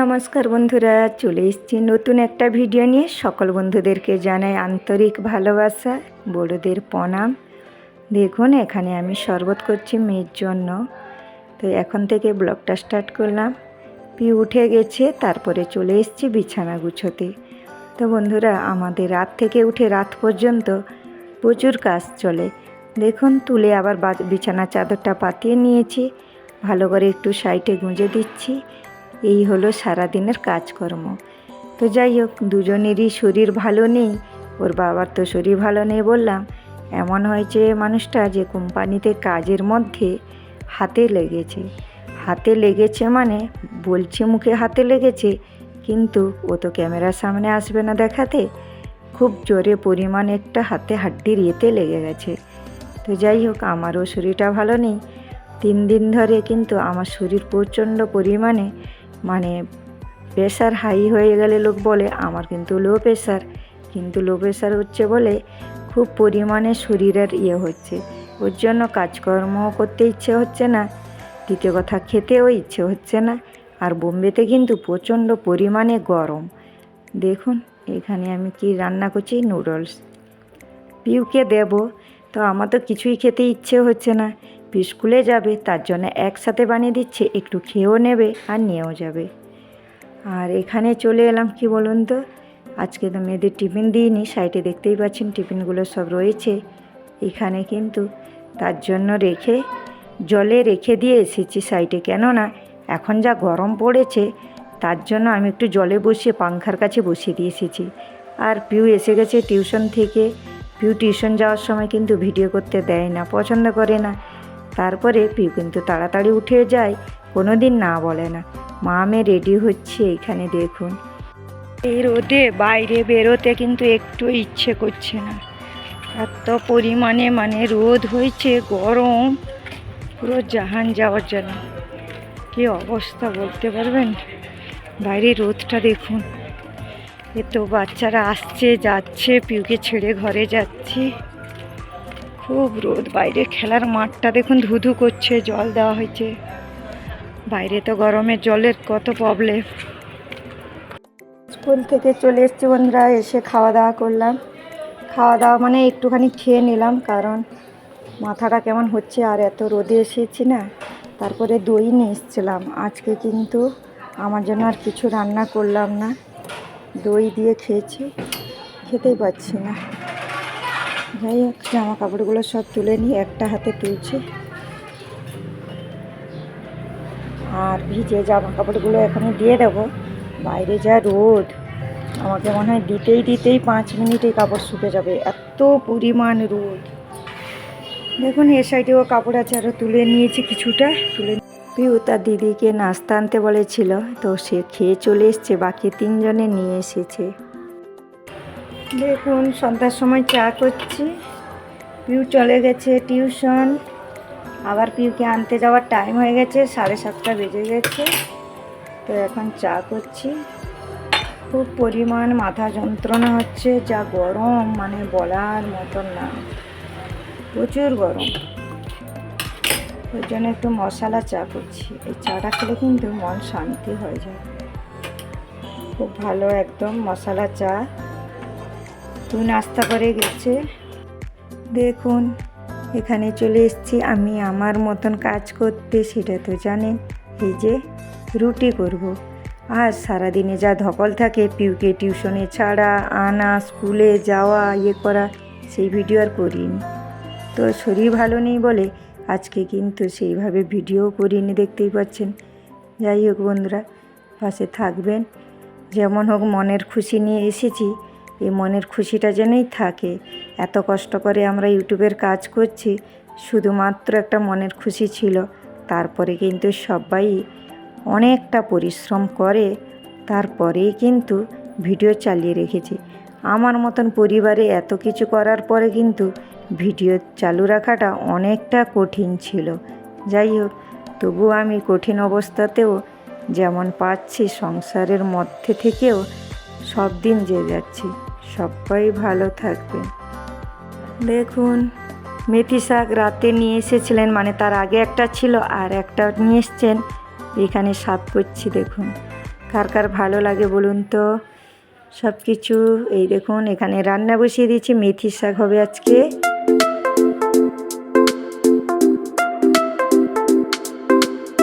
নমস্কার বন্ধুরা, চলে এসেছি নতুন একটা ভিডিও নিয়ে। সকল বন্ধুদেরকে জানাই আন্তরিক ভালোবাসা, বড়োদের প্রণাম। দেখুন, এখানে আমি শরবত করছি মেয়ের জন্য। তো এখন থেকে ব্লগটা স্টার্ট করলাম। পি উঠে গেছে, তারপরে চলে এসেছি বিছানা গুছোতে। তো বন্ধুরা, আমাদের রাত থেকে উঠে রাত পর্যন্ত প্রচুর কাজ চলে। দেখুন, তুলে আবার বিছানা চাদরটা পাতিয়ে নিয়েছি। ভালো করে একটু সাইডে গুঁজে দিচ্ছি। এই হলো সারাদিনের কাজকর্ম। তো যাই হোক, দুজনেরই শরীর ভালো নেই, ওর বাবার তো শরীর ভালো নেই বললাম। এমন হয়েছে মানুষটা যে কোম্পানিতে কাজের মধ্যে হাতে লেগেছে। হাতে লেগেছে মানে বলছে মুখে হাতে লেগেছে, কিন্তু ও তো ক্যামেরার সামনে আসবে না দেখাতে। খুব জোরে পরিমাণ একটা হাতে হাড্ডির ইয়েতে লেগে গেছে। তো যাই হোক, আমারও শরীরটা ভালো নেই। তিন দিন ধরে কিন্তু আমার শরীর প্রচণ্ড পরিমাণে মানে প্রেশার হাই হয়ে গেলে লোক বলে, আমার কিন্তু লো প্রেশার কিন্তু লো প্রেশার হচ্ছে বলে খুব পরিমাণে শরীরের ইয়ে হচ্ছে। ওর জন্য কাজকর্ম করতে ইচ্ছে হচ্ছে না। দ্বিতীয় কথা, খেতেও ইচ্ছে হচ্ছে না। আর বোম্বেতে কিন্তু প্রচণ্ড পরিমাণে গরম। দেখুন, এখানে আমি কি রান্না করছি? নুডলস। পিউকে দেব। তো আমার তো কিছুই খেতে ইচ্ছে হচ্ছে না। স্কুলে যাবে, তার জন্য একসাথে বানিয়ে দিচ্ছে, একটু খেয়েও নেবে আর নিয়েও যাবে। আর এখানে চলে এলাম কি বলুন তো? আজকে তো মেয়েদের টিফিন দিইনি সাইডে দেখতেই পাচ্ছেন টিফিনগুলো সব রয়েছে। এখানে কিন্তু তার জন্য রেখে, জলে রেখে দিয়ে এসেছি সাইডে কেননা এখন যা গরম পড়েছে, তার জন্য আমি একটু জলে বসিয়ে পাংখার কাছে বসিয়ে দিয়ে এসেছি। আর পিউ এসে গেছে টিউশন থেকে। পিউ টিউশন যাওয়ার সময় কিন্তু ভিডিও করতে দেয় না, পছন্দ করে না। তারপরে পিউ কিন্তু তাড়াতাড়ি উঠে যায় কোনো দিন না বলে না। মা মেয়ে রেডি হচ্ছে এখানে দেখুন। এই রোদে বাইরে বেরোতে কিন্তু একটু ইচ্ছে করছে না। এত পরিমাণে মানে রোদ হয়েছে, গরম, পুরো জাহান যাওয়ার জন্য। কী অবস্থা বলতে পারবেন? বাইরে রোদটা দেখুন। এ তো বাচ্চারা আসছে, যাচ্ছে, পিউকে ছেড়ে ঘরে যাচ্ছি। খুব রোদ। বাইরে খেলার মাঠটা দেখুন, ধুধু করছে, জল দেওয়া হয়েছে। বাইরে তো গরমে জলের কত প্রবলেম স্কুল থেকে চলে এসেছি বন্ধুরা, এসে খাওয়া দাওয়া করলাম। খাওয়া দাওয়া মানে একটুখানি খেয়ে নিলাম, কারণ মাথাটা কেমন হচ্ছে আর এত রোদে এসেছি না, তারপরে দই নিয়ে এসেছিলাম। আজকে কিন্তু আমার জন্য আর কিছু রান্না করলাম না। দই দিয়ে খেয়েছি, খেতেই পাচ্ছি না। যাই হোক জামা কাপড়গুলো সব তুলে নিয়ে একটা হাতে তুলছি। আর ভিজে জামা কাপড়গুলো এখানে দিয়ে দেবো। বাইরে যা রোদ, আমাকে মনে হয় দিতেই দিতেই পাঁচ মিনিটে কাপড় শুকে যাবে। এত পরিমাণ রোদ। দেখুন, এ সাইডেও কাপড় আছে আরও তুলে নিয়েছি কিছুটা, তুলে পিউ তার দিদিকে নাস্তা আনতে বলেছিল, তো সে খেয়ে চলে এসছে, বাকি তিনজনে নিয়ে এসেছে। দেখুন, সন্ধ্যার সময় চা করছি। পিউ চলে গেছে টিউশন। আবার পিউকে আনতে যাওয়ার টাইম হয়ে গেছে, সাড়ে সাতটা বেজে গেছে। তো এখন চা করছি। খুব পরিমাণ মাথা যন্ত্রণা হচ্ছে, যা গরম মানে বলার মতন না। প্রচুর গরম। ওই জন্য একটু মশলা চা করছি। এই চাটা খেলে কিন্তু মন শান্তি হয়ে যায়। খুব ভালো একদম মশলা চা। তুই নাস্তা করে গেছে। দেখুন, এখানে চলে এসেছি আমি আমার মতন কাজ করতে, সেটা তো জানেন। এই যে রুটি করব। আর সারাদিনে যা ধকল থাকে, পিউকে টিউশনে ছাড়া, আনা, স্কুলে যাওয়া ইয়ে করা, সেই ভিডিও আর করিনি। তো শরীর ভালো নেই বলে আজকে কিন্তু সেইভাবে ভিডিও করিনি, দেখতেই পাচ্ছেন। যাই হোক বন্ধুরা, পাশে থাকবেন। যেমন হোক মনের খুশি নিয়ে এসেছি। এই মনের খুশিটা যেনই থাকে। এত কষ্ট করে আমরা ইউটিউবের কাজ করছি, শুধুমাত্র একটা মনের খুশি ছিল। তারপরে কিন্তু সবাই অনেকটা পরিশ্রম করে, তারপরেই কিন্তু ভিডিও চালিয়ে রেখেছি। আমার মতন পরিবারে এত কিছু করার পরে কিন্তু ভিডিও চালু রাখাটা অনেকটা কঠিন ছিল। যাই হোক তবু আমি কঠিন অবস্থাতেও যেমন পাচ্ছি সংসারের মধ্যে থেকেও সব দিন যে যাচ্ছি সবাই ভালো থাকবে। দেখুন, মেথি শাক রাতে নিয়ে এসেছিলেন মানে তার আগে একটা ছিল আর একটা নিয়ে এসছেন। এখানে সাফ করছি, দেখুন। কার কার ভালো লাগে বলুন তো? সব কিছু এই দেখুন, এখানে রান্না বসিয়ে দিয়েছি, মেথি শাক হবে আজকে।